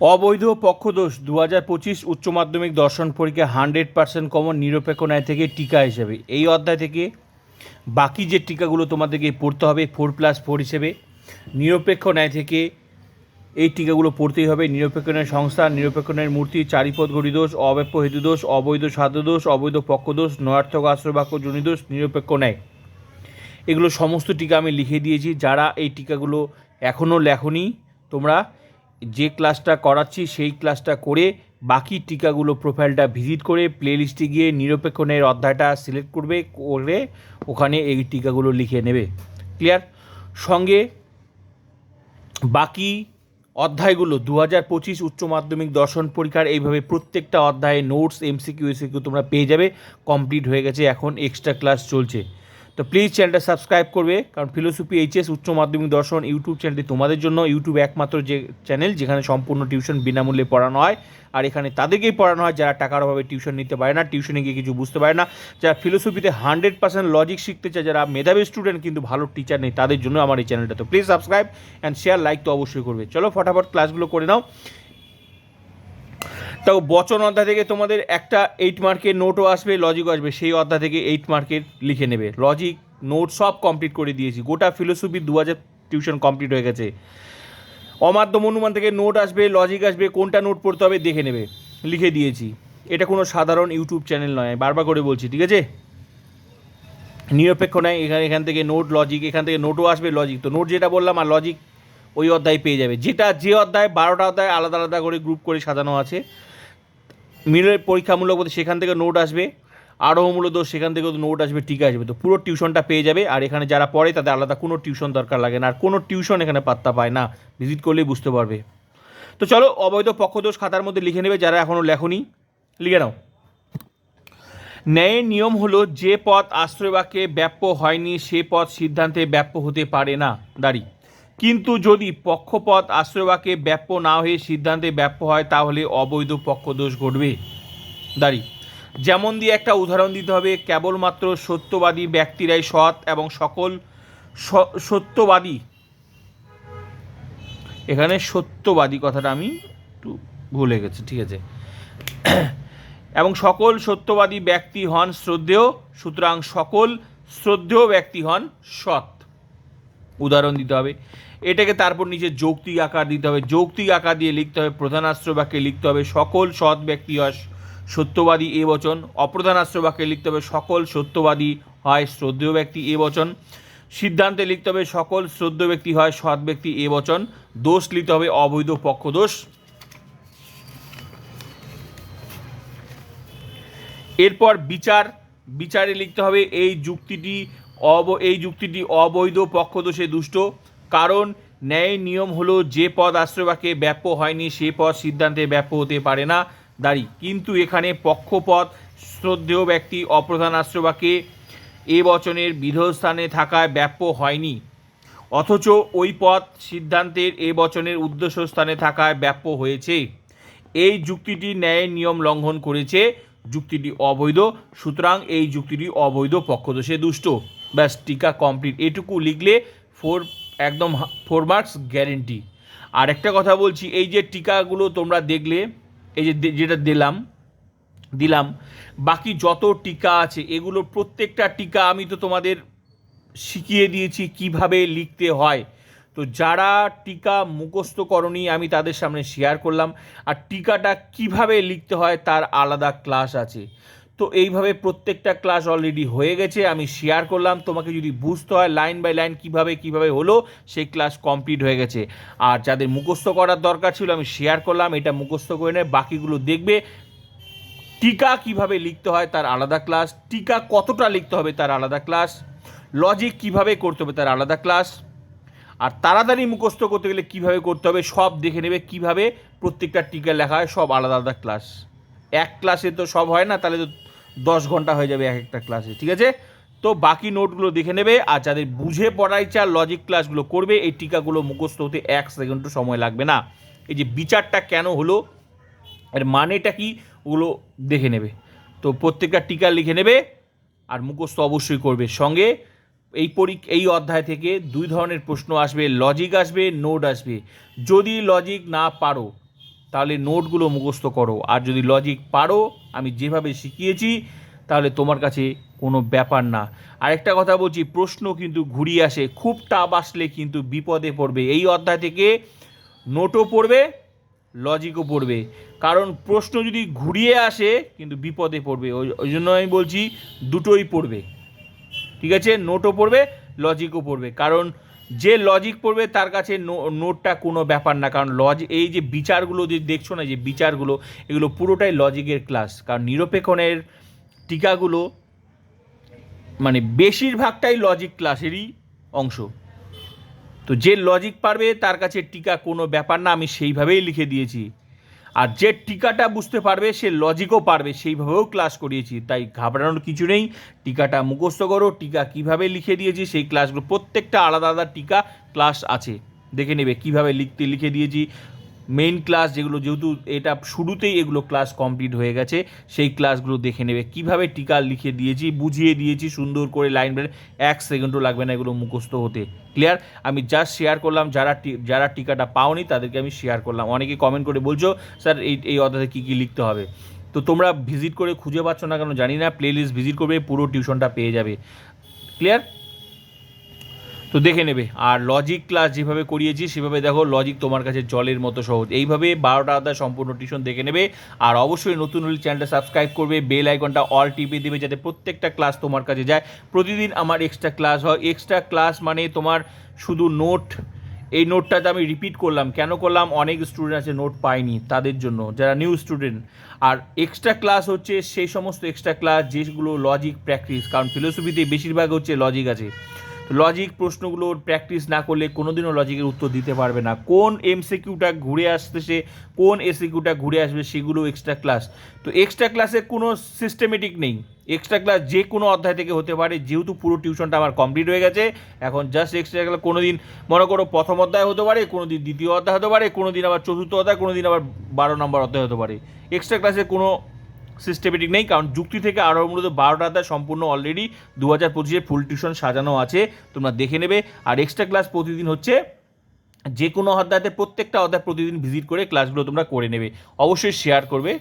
অবৈধ পক্ষদোষ। দু হাজার পঁচিশ উচ্চ মাধ্যমিক দর্শন পরীক্ষা হান্ড্রেড পার্সেন্ট কমন নিরপেক্ষ ন্যায় থেকে টিকা হিসেবে। এই অধ্যায় থেকে বাকি যে টিকাগুলো তোমাদেরকে পড়তে হবে ফোর প্লাস ফোর হিসেবে, নিরপেক্ষ ন্যায় থেকে এই টিকাগুলো পড়তেই হবে। নিরপেক্ষ ন্যায় সংস্থা, নিরপেক্ষ ন্যায়ের মূর্তি, চারিপদ গড়িদোষ অব্যাপ্য হেতুদোষ অবৈধ সাধ্যদোষ অবৈধ পক্ষদোষ নয়ার্থক আশ্রয়বাক্য জনিদোষ নিরপেক্ষ ন্যায়। এগুলো সমস্ত টিকা আমি লিখে দিয়েছি। যারা এই টিকাগুলো এখনও লেখনি, তোমরা যে ক্লাসটা করাচ্ছি, সেই ক্লাসটা করে বাকি টিকাগুলো প্রোফাইলটা ভিজিট করে প্লেলিস্টে গিয়ে নিরপেক্ষণের অধ্যায়টা সিলেক্ট করবে, করে ওখানে এই টিকাগুলো লিখে নেবে। ক্লিয়ার সঙ্গে বাকি অধ্যায়গুলো দু হাজার পঁচিশ উচ্চ মাধ্যমিক দর্শন পরীক্ষার এইভাবে প্রত্যেকটা অধ্যায়ে নোটস এমসিকিউ এসিকিউ তোমরা পেয়ে যাবে। কমপ্লিট হয়ে গেছে, এখন এক্সট্রা ক্লাস চলছে। তো প্লিজ চ্যানেলটা সাবস্ক্রাইব করবে, কারণ ফিলোসফি এইচএস উচ্চ মাধ্যমিক দর্শন ইউটিউব চ্যানেলটি তোমাদের জন্য। ইউটিউব একমাত্র যে চ্যানেল যেখানে সম্পূর্ণ টিউশন বিনামূল্যে পড়ানো হয়, আর এখানে তাদেরকেই পড়ানো হয় যারা টাকার অভাবে টিউশন নিতে পারে না টিউশনে গিয়ে কিছু বুঝতে পারে না। যারা ফিলোসফিতে হান্ড্রেড পার্সেন্ট লজিক শিখতে চায়, যারা মেধাবী স্টুডেন্ট কিন্তু ভালো টিচার নেই, তাদের জন্য আমার এই চ্যানেলটা তো please subscribe and share like তো অবশ্যই করবে। চলো, ফটাফট ক্লাসগুলো করে নাও। তাও বচন অধ্যায় থেকে তোমাদের একটা এইট মার্কের নোটও আসবে লজিকও আসবে, সেই অধ্যায় থেকে এইট মার্কের লিখে নেবে। লজিক নোট সব কমপ্লিট করে দিয়েছি। গোটা ফিলোসফি দু হাজার টিউশন কমপ্লিট হয়ে গেছে। অমাধ্যম অনুমান থেকে নোট আসবে লজিক আসবে, কোনটা নোট পড়তে হবে দেখে নেবে। লিখে দিয়েছি। এটা কোনো সাধারণ ইউটিউব চ্যানেল নয় বারবার করে বলছি, ঠিক আছে? নিরপেক্ষ নয়, এখানে, এখান থেকে নোট লজিক এখান থেকে নোটও আসবে লজিক তো নোট যেটা বললাম আর লজিক ওই অধ্যায় পেয়ে যাবে। যেটা যে অধ্যায়, বারোটা অধ্যায় আলাদা আলাদা করে গ্রুপ করে সাজানো আছে মিলের পরীক্ষামূলক বলতে সেখান থেকে নোট আসবে, আরোহমূলক দোষ সেখান থেকেও নোট আসবে টিকা আসবে। তো পুরো টিউশনটা পেয়ে যাবে, আর এখানে যারা পড়ে তাদের আলাদা কোনো টিউশন দরকার লাগে না, আর কোনো টিউশন এখানে পাত্তা পায় না, ভিজিট করলেই বুঝতে পারবে। তো চলো, অবৈধ পক্ষদোষ খাতার মধ্যে লিখে নেবে, যারা এখনও লেখনি, লিখে নাও। ন্যায়ের নিয়ম হলো, যে পথ আশ্রয়বাক্যে ব্যাপ্য হয়নি, সে পথ সিদ্ধান্তে ব্যাপ্য হতে পারে না। দাঁড়ি। কিন্তু যদি পক্ষপথ আশ্রয়বাক্যে ব্যাপ্য না হয়ে সিদ্ধান্তে ব্যাপ্য হয়, তাহলে অবৈধ পক্ষদোষ ঘটবে। দাঁড়ি। যেমন দিয়ে একটা উদাহরণ দিতে হবে, কেবলমাত্র সত্যবাদী ব্যক্তিরাই সৎ এবং সকল সত্যবাদী। এখানে সত্যবাদী কথাটা আমি একটু ভুলে গেছি, ঠিক আছে। এবং সকল সত্যবাদী ব্যক্তি হন শ্রদ্ধেয়, সুতরাং সকল শ্রদ্ধেয় ব্যক্তি হন সৎ। উদাহরণ দিতে হবে। এটাকে তারপর নিচে যৌক্তিক আকার দিতে হবে। যৌক্তিক আকার দিয়ে লিখতে হবে প্রধানাস্ত্র বাক্যে লিখতে হবে, সকল সৎ ব্যক্তি হয় সত্যবাদী এ বচন। অপ্রধানাস্ত্র বাক্যে লিখতে হবে, সকল সত্যবাদী হয় শ্রদ্ধেয় ব্যক্তি এ বচন। সিদ্ধান্তে লিখতে হবে, সকল শ্রদ্ধ ব্যক্তি হয় সৎ ব্যক্তি এ বচন। দোষ লিখতে হবে, অবৈধ পক্ষদোষ এরপর বিচার, বিচারে লিখতে হবে, এই যুক্তিটি অব, এই যুক্তিটি অবৈধ পক্ষদোষে দুষ্ট। কারণ ন্যায় নিয়ম হলো যে পদ আশ্রয়বাকে ব্যাপ্য হয়নি, সে পদ সিদ্ধান্তে ব্যাপ্য হতে পারে না। দাঁড়ি, কিন্তু এখানে পক্ষপদ শ্রদ্ধেয় ব্যক্তি অপ্রধান আশ্রয়বাকে এ বচনের বিধস্থানে থাকায় ব্যাপ্য হয়নি। অথচ ওই পথ সিদ্ধান্তের এ বচনের উদ্দেশ্য স্থানে থাকায় ব্যাপ্য হয়েছে। এই যুক্তিটি ন্যায়ের নিয়ম লঙ্ঘন করেছে, যুক্তিটি অবৈধ, সুতরাং এই যুক্তিটি অবৈধ পক্ষদোষে দুষ্ট। ব্যাস, টিকা কমপ্লিট। এটুকু লিখলে ফোর একদম ফোর মার্কস গ্যারেন্টি আর একটা কথা বলছি, এই যে টিকাগুলো তোমরা দেখলে, এই যে যেটা দিলাম দিলাম, বাকি যত টিকা আছে এগুলোর প্রত্যেকটা টিকা আমি তো তোমাদের শিখিয়ে দিয়েছি কীভাবে লিখতে হয়। তো যারা টিকা মুখস্থ করনি, আমি তাদের সামনে শেয়ার করলাম। আর টিকাটা কীভাবে লিখতে হয়, তার আলাদা ক্লাস আছে। তো এইভাবে প্রত্যেকটা ক্লাস অলরেডি হয়ে গেছে। আমি শেয়ার করলাম। তোমাকে যদি বুঝতে হয় লাইন বাই লাইন কীভাবে কীভাবে হলো, সেই ক্লাস কমপ্লিট হয়ে গেছে। আর যাদের মুখস্থ করার দরকার ছিল, আমি শেয়ার করলাম। এটা মুখস্থ করে নেয় বাকিগুলো দেখবে। টিকা কীভাবে লিখতে হয় তার আলাদা ক্লাস টিকা কতটা লিখতে হবে তার আলাদা ক্লাস লজিক কীভাবে করতে হবে তার আলাদা ক্লাস আর তাড়াতাড়ি মুখস্থ করতে গেলে কীভাবে করতে হবে, সব দেখে নেবে কীভাবে প্রত্যেকটা টিকা লেখা হয়, সব আলাদা আলাদা ক্লাস এক ক্লাসে তো সব হয় না, তাহলে তো ঘণ্টা হয়ে যাবে এক একটা ক্লাসে ঠিক আছে? তো বাকি নোটগুলো দেখে নেবে, আর যাদের বুঝে পড়াই চা লজিক ক্লাসগুলো করবে, এই টিকাগুলো মুখস্থ হতে এক সেকেন্ডও সময় লাগবে না। এই যে বিচারটা কেন হলো, এর মানেটা কি, ওগুলো দেখে নেবে। তো প্রত্যেকটা টিকা লিখে নেবে, আর মুখস্থ অবশ্যই করবে। সঙ্গে এই পরীক্ষা এই অধ্যায় থেকে দুই ধরনের প্রশ্ন আসবে লজিক আসবে নোট আসবে। যদি লজিক না পারো তাহলে নোটগুলো মুখস্থ করো। আর যদি লজিক পারো, আমি যেভাবে শিখিয়েছি, তাহলে তোমার কাছে কোনো ব্যাপার না। আরেকটা কথা বলছি, প্রশ্ন কিন্তু ঘুরিয়ে আসে। খুব টাপ আসলে কিন্তু বিপদে পড়বে। এই অধ্যায় থেকে নোটও পড়বে লজিকও পড়বে। কারণ প্রশ্ন যদি ঘুরিয়ে আসে, কিন্তু বিপদে পড়বে। ওই ওই জন্য আমি বলছি, দুটোই পড়বে। ঠিক আছে? নোটও পড়বে লজিকও পড়বে। কারণ যে লজিক পড়বে তার কাছে নোটটা কোনো ব্যাপার না। কারণ লজ এই যে বিচারগুলো যদি দেখছ না, যে বিচারগুলো, এগুলো পুরোটাই লজিকের ক্লাস কারণ নিরপেক্ষণের টিকাগুলো মানে বেশিরভাগটাই লজিক ক্লাসেরই অংশ। তো যে লজিক পারবে, তার কাছে টিকা কোনো ব্যাপার না, আমি সেইভাবেই লিখে দিয়েছি। আর যে টিকাটা বুঝতে পারবে, সে লজিকও পারবে। সেইভাবেও ক্লাস করিয়েছি, তাই ঘাবড়ানোর কিছু নেই। টিকাটা মুখস্থ করো, টিকা কীভাবে লিখে দিয়েছি, সেই ক্লাসগুলো প্রত্যেকটা আলাদা আলাদা টিকা ক্লাস আছে। দেখে নেবে কীভাবে লিখতে, লিখে দিয়েছি। মেইন ক্লাস যেগুলো যেহেতু এটা শুরুতেই এগুলো ক্লাস কমপ্লিট হয়ে গেছে, সেই ক্লাসগুলো দেখে নেবে। কীভাবে টিকা লিখে দিয়েছি, বুঝিয়ে দিয়েছি, সুন্দর করে লাইন বের, এক সেকেন্ডও লাগবে না এগুলো মুখস্থ হতে। ক্লিয়ার আমি জাস্ট শেয়ার করলাম, যারা যারা টিকাটা পাওনি তাদেরকে আমি শেয়ার করলাম। অনেকে কমেন্ট করে বলছো, স্যার, এই এই অধ্যায়ে কী কী লিখতে হবে? তো তোমরা ভিজিট করে খুঁজে পাচ্ছ না কেন জানি না প্লে লিস্ট ভিজিট করবে, পুরো টিউশনটা পেয়ে যাবে। ক্লিয়ার তো দেখে নেবে। আর লজিক ক্লাস যেভাবে করিয়েছি, সেভাবে দেখো লজিক তোমার কাছে জলের মতো সহজ। এইভাবে বারোটা আধা সম্পূর্ণ টিউশন দেখে নেবে। আর অবশ্যই নতুন হলে চ্যানেলটা সাবস্ক্রাইব করবে বেল আইকনটা অল টিপে দেবে যাতে প্রত্যেকটা ক্লাস তোমার কাছে যায়। প্রতিদিন আমার এক্সট্রা ক্লাস হয়। এক্সট্রা ক্লাস মানে তোমার শুধু নোট এই নোটটাতে আমি রিপিট করলাম। কেন করলাম? অনেক স্টুডেন্ট আছে নোট পায়নি তাদের জন্য, যারা নিউ স্টুডেন্ট আর এক্সট্রা ক্লাস হচ্ছে সেই সমস্ত এক্সট্রা ক্লাস যেগুলো লজিক প্র্যাকটিস কারণ ফিলোসফিতে বেশিরভাগ হচ্ছে লজিক আছে। লজিক প্রশ্নগুলোর প্র্যাকটিস না করলে কোনোদিনও লজিকের উত্তর দিতে পারবে না। কোন এমসিকিউটা ঘুরে আসতেছে, কোন এসিকিউটা ঘুরে আসবে সেগুলো এক্সট্রা ক্লাস তো এক্সট্রা ক্লাসের কোনো সিস্টেমেটিক নেই। এক্সট্রা ক্লাস যে কোনো অধ্যায় থেকে হতে পারে, যেহেতু পুরো টিউশনটা আমার কমপ্লিট হয়ে গেছে, এখন জাস্ট এক্সট্রা ক্লাস কোনো দিন মনে করো প্রথম অধ্যায় হতে পারে কোনো দিন দ্বিতীয় অধ্যায় হতে পারে কোনো দিন আবার চতুর্থ অধ্যায় কোনো দিন আবার বারো নম্বর অধ্যায় হতে পারে। এক্সট্রা ক্লাসের কোনো সিস্টেমেটিক নেই, কারণ যুক্তি থেকে আরও মূলত বারোটা অধ্যায় সম্পূর্ণ অলরেডি দু হাজার পঁচিশে ফুল টিউশন সাজানো আছে, তোমরা দেখে নেবে। আর এক্সট্রা ক্লাস প্রতিদিন হচ্ছে যে কোনো অধ্যায়তে প্রত্যেকটা অধ্যায় প্রতিদিন ভিজিট করে ক্লাসগুলো তোমরা করে নেবে। অবশ্যই শেয়ার করবে।